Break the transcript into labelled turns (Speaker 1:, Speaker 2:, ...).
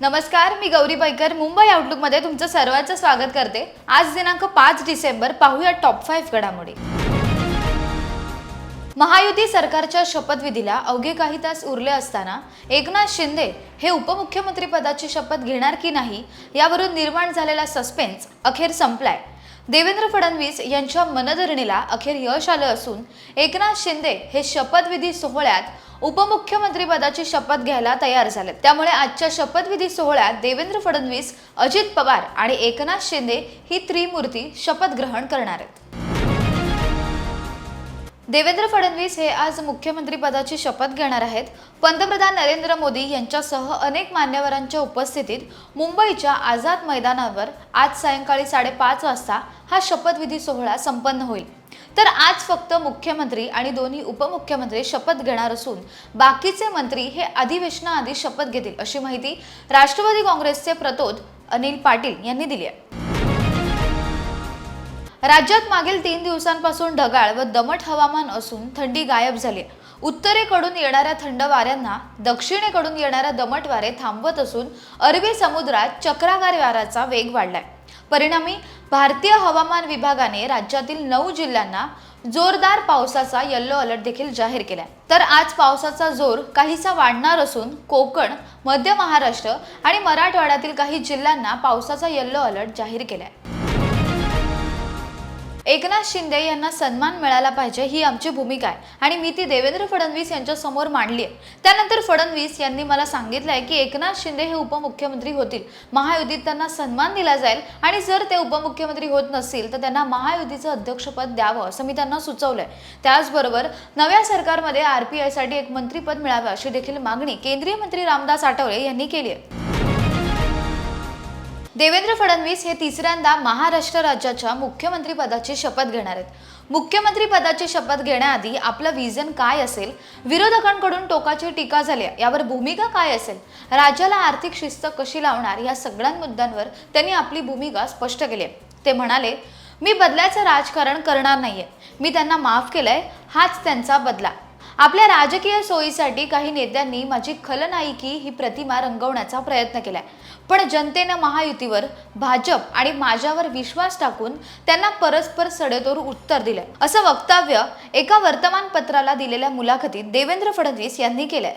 Speaker 1: नमस्कार मी गौरी बैकर. मुंबई आउटलुकमध्ये तुमचं सर्वांचं स्वागत करते. आज दिनांक पाच डिसेंबर पाहूया टॉप फाईव्ह घडामोडी. महायुती सरकारच्या शपथविधीला अवघे काही तास उरले असताना एकनाथ शिंदे हे उपमुख्यमंत्री पदाची शपथ घेणार की नाही यावरून निर्माण झालेला सस्पेन्स अखेर संपलाय. देवेंद्र फडणवीस यांच्या मनधरणीला अखेर यश आलं असून एकनाथ शिंदे हे शपथविधी सोहळ्यात उपमुख्यमंत्रीपदाची शपथ घ्यायला तयार झाले त्यामुळे आजच्या शपथविधी सोहळ्यात देवेंद्र फडणवीस अजित पवार आणि एकनाथ शिंदे ही त्रिमूर्ती शपथ ग्रहण करणार आहेत. देवेंद्र फडणवीस हे आज मुख्यमंत्रीपदाची शपथ घेणार आहेत. पंतप्रधान नरेंद्र मोदी यांच्यासह अनेक मान्यवरांच्या उपस्थितीत मुंबईच्या आझाद मैदानावर आज सायंकाळी साडेपाच वाजता हा शपथविधी सोहळा संपन्न होईल. तर आज फक्त मुख्यमंत्री आणि दोन्ही उपमुख्यमंत्री शपथ घेणार असून बाकीचे मंत्री हे अधिवेशनाआधी शपथ घेतील अशी माहिती राष्ट्रवादी काँग्रेसचे प्रतोद अनिल पाटील यांनी दिली आहे. राज्यात मागील तीन दिवसांपासून ढगाळ व दमट हवामान असून थंडी गायब झाली उत्तरेकडून येणाऱ्या थंड वाऱ्यांना दक्षिणेकडून येणाऱ्या दमट वारे थांबवत असून अरबी समुद्रात चक्राकार वाऱ्याचा वेग वाढलाय. परिणामी भारतीय हवामान विभागाने राज्यातील नऊ जिल्ह्यांना जोरदार पावसाचा येल्लो अलर्ट देखील जाहीर केलाय. तर आज पावसाचा जोर काहीसा वाढणार असून कोकण मध्य महाराष्ट्र आणि मराठवाड्यातील काही जिल्ह्यांना पावसाचा येल्लो अलर्ट जाहीर केलाय. एकनाथ शिंदे यांना सन्मान मिळाला पाहिजे ही आमची भूमिका आहे. आणि मी ती देवेंद्र फडणवीस यांच्या समोर मांडली आहे. त्यानंतर फडणवीस यांनी मला सांगितलं आहे की एकनाथ शिंदे हे उपमुख्यमंत्री होतील. महायुतीत त्यांना सन्मान दिला जाईल आणि जर ते उपमुख्यमंत्री होत नसतील तर त्यांना महायुतीचं अध्यक्षपद द्यावं असं मी त्यांना सुचवलंय. त्याचबरोबर नव्या सरकारमध्ये आर पी आयसाठी एक मंत्रीपद मिळावं अशी देखील मागणी केंद्रीय मंत्री रामदास आठवले यांनी केली आहे. देवेंद्र फडणवीस हे तिसऱ्यांदा महाराष्ट्र राज्याच्या मुख्यमंत्रीपदाची शपथ घेणार आहेत. मुख्यमंत्री पदाची शपथ घेण्याआधी आपलं विजन काय असेल? विरोधकांकडून टोकाची टीका झाली आहे. यावर भूमिका काय असेल? राज्याला आर्थिक शिस्त कशी लावणार? या सगळ्या मुद्द्यांवर त्यांनी आपली भूमिका स्पष्ट केली आहे. ते म्हणाले मी बदल्याचं राजकारण करणार नाहीये. मी त्यांना माफ केलंय. हाच त्यांचा बदला. आपल्या राजकीय सोयीसाठी काही नेत्यांनी माझी खलनायकी ही प्रतिमा रंगवण्याचा प्रयत्न केलाय. पण जनतेनं महायुतीवर भाजप आणि माझ्यावर विश्वास टाकून त्यांना परस्पर सडेतोर उत्तर दिलंय. असं वक्तव्य एका वर्तमानपत्राला दिलेल्या मुलाखतीत देवेंद्र फडणवीस यांनी केलंय.